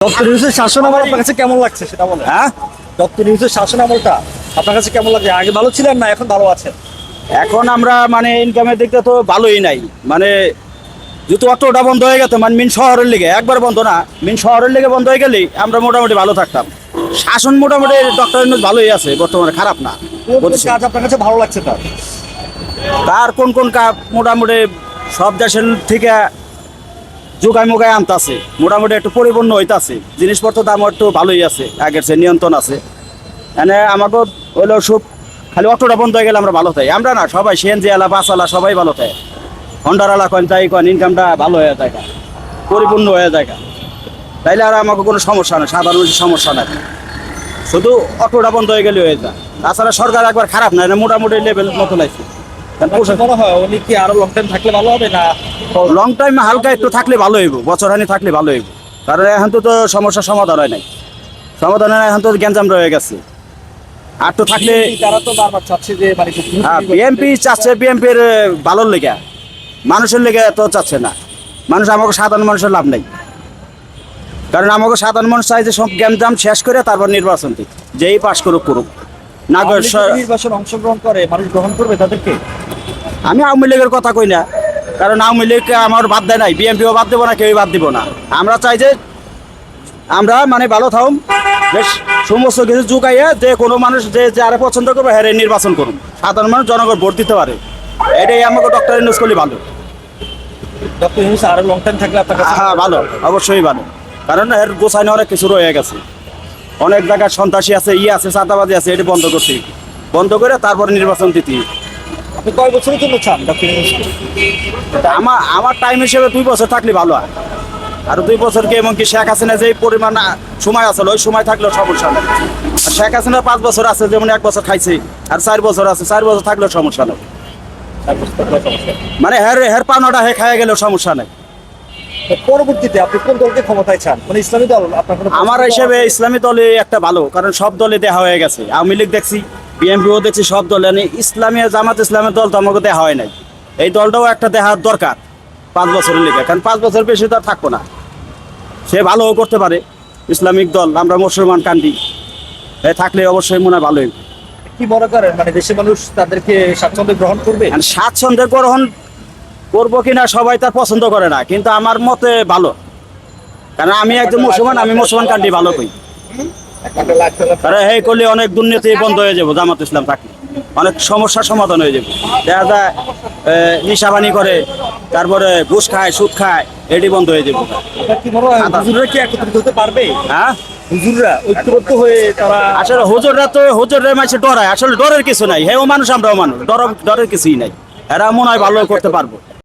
Doctor ইউসুফের শাসন আমল আপনার কাছে কেমন লাগছে সেটা বলেন। হ্যাঁ? ডক্টর ইউসুফের শাসন আমলটা আপনার কাছে কেমন লাগছে? আগে ভালো ছিলেন না এখন ভালো আছেন? এখন আমরা মানে ইনকামের দিকটা তো ভালোই নাই। মানে যেহেতু অটোটা বন্ধ হয়ে গেছে মানে মিন শহরের লিগে একবার বন্ধ না মিন শহরের লিগে বন্ধ হয়ে গেলেই আমরা মোটামুটি ভালো থাকতাম। শাসন মোটামুটি ডক্টর ইউনুস ভালোই আছে বর্তমানে খারাপ না কাজ আপনার কাছে ভালো লাগছে তার? তার কোন কোন কাপ মোটামুটি সব দেশের থেকে যোগায় মোগায় আনতাছে। মোটামুটি একটু পরিপূর্ণ হইতাছে। জিনিসপত্র দাম একটু ভালোই আছে। আগের চেয়ে নিয়ন্ত্রণ আছে। এনে আমাকে হইল সব খালি অটোটা বন্ধ হয়ে গেলে আমরা ভালো থাকি আমরা না, সবাই সিএনজি আলা বাস আলা সবাই ভালো থাকে হন্ডার আলা কন তাই কন ইনকামটা ভালো হয়ে যায় পরিপূর্ণ হয়ে যায় তাইলে আর আমাকে কোনো সমস্যা নেই, সাধারণ সমস্যা নাই। শুধু অটোটা বন্ধ হয়ে গেলে হয়ে যায়। তাছাড়া সরকার একবার খারাপ না মোটামুটি লেভেল মতো লাগছে মনে হয় উনি কি আরও লং টাইম থাকলে ভালো হবে না? লং টাইম হালকা একটু থাকলে ভালো হইব বছর হানি থাকলে ভালো হইব। কারণ এখন তো তো সমস্যার সমাধান হয় নাই। সমাধান হয় এখন তো গ্যাঞ্জাম রয়ে গেছে। আর তো থাকলে তারা তো বারবার চাচ্ছে যে মানে হ্যাঁ বিএমপি চাচ্ছে। বিএমপির ভালোর লেগে। মানুষের লেগে তো চাচ্ছে না। মানুষ আমাকে সাধারণ মানুষের লাভ নেই। কারণ আমাকে সাধারণ মানুষ চাই যে সব গ্যাঞ্জাম শেষ করে তারপর নির্বাচন দিক। যেই পাশ করুক করুক। নির্বাচন অংশগ্রহণ করে মানুষ গ্রহণ করবে তাদেরকে? আমি আওয়ামী লীগের কথা কই না। কারণ আওয়ামী লীগ আমার বাদ দেয় নাই বিএনপিও বাদ দেবো না কেউই বাদ দিব না। আমরা চাই যে আমরা মানে ভালো থাকুন বেশ সমস্ত কিছু যুগাইয়া যে কোনো মানুষ যে যারা পছন্দ করবে হ্যাঁ নির্বাচন করুন। সাধারণ মানুষ জনগণ ভোট দিতে পারে। এটাই আমাকে ডক্টর ইউনুস করলে ভালো। ডক্টর ইউনুস আরও লং টাইম থাকলে আপনার হ্যাঁ ভালো অবশ্যই ভালো। কারণ এর গোছাইনে অনেক কিছু রয়ে গেছে। অনেক জায়গায় সন্ত্রাসী আছে ইয়ে আছে চাঁদাবাজি আছে এটি বন্ধ করতে হবে। বন্ধ করে তারপরে নির্বাচন দিতে। আপনি কয় বছরের জন্য চান ডক্টর আমার আমার টাইম হিসেবে দুই বছর থাকলে ভালো হয়। আর দুই বছর কি এমনকি শেখ হাসিনা যে পরিমাণ সময় আছে ওই সময় থাকলেও সমস্যা নেই। আর শেখ হাসিনা পাঁচ বছর আছে যেমন এক বছর খাইছে আর চার বছর আছে চার বছর থাকলেও সমস্যা নেই। মানে হের হের পাওনাটা হে খাইয়া গেলেও সমস্যা নেই। পরবর্তীতে আপনি কোন দলকে ক্ষমতায় চান? মানে ইসলামী দল আপনার আমার হিসাবে ইসলামী দলে একটা ভালো কারণ সব দলে দেখা হয়ে গেছে। আওয়ামী লীগ দেখছি বিএনপিও দেখছি সব দলে। মানে ইসলামী জামাত ইসলামের দল তো আমাকে দেখা হয় নাই। এই দলটাও একটা দেখার দরকার পাঁচ বছরের লেগে। কারণ পাঁচ বছর বেশি তো আর থাকব না। সে ভালোও করতে পারে ইসলামিক দল আমরা মুসলমান কান্দি। থাকলে অবশ্যই মনে হয় ভালোই। কি মনে করেন? মানে দেশের মানুষ তাদেরকে স্বাচ্ছন্দ্য গ্রহণ করবে? আর স্বাচ্ছন্দ্যে গ্রহণ করব কিনা সবাই তার পছন্দ করে না কিন্তু আমার মতে ভালো। কারণ আমি একজন মুসলমান আমি মুসলমান কান্ট্রি ভালো করি। আরে এই করলে অনেক দুর্নীতি বন্ধ হয়ে যাব জামাত ইসলাম থাকলে। অনেক সমস্যার সমাধান হয়ে যাবে। দেখা যায় নিশাবানি করে তারপরে ঘুষ খায় সুদ খায় এটি বন্ধ হয়ে যাবে। আপনার কি হুজুররা কি একত্রিত হতে পারবে? হ্যাঁ? হুজুররা ঐক্যবদ্ধ হয়ে তারা আসলে হুজুররা তো হুজুরের মাঝে ডরায়। আসলে ডরের কিছু নাই। হেও মানুষ আমরাও মানুষ। ডর ডরের কিছুই নাই। এরা মনে হয় ভালো করতে পারব।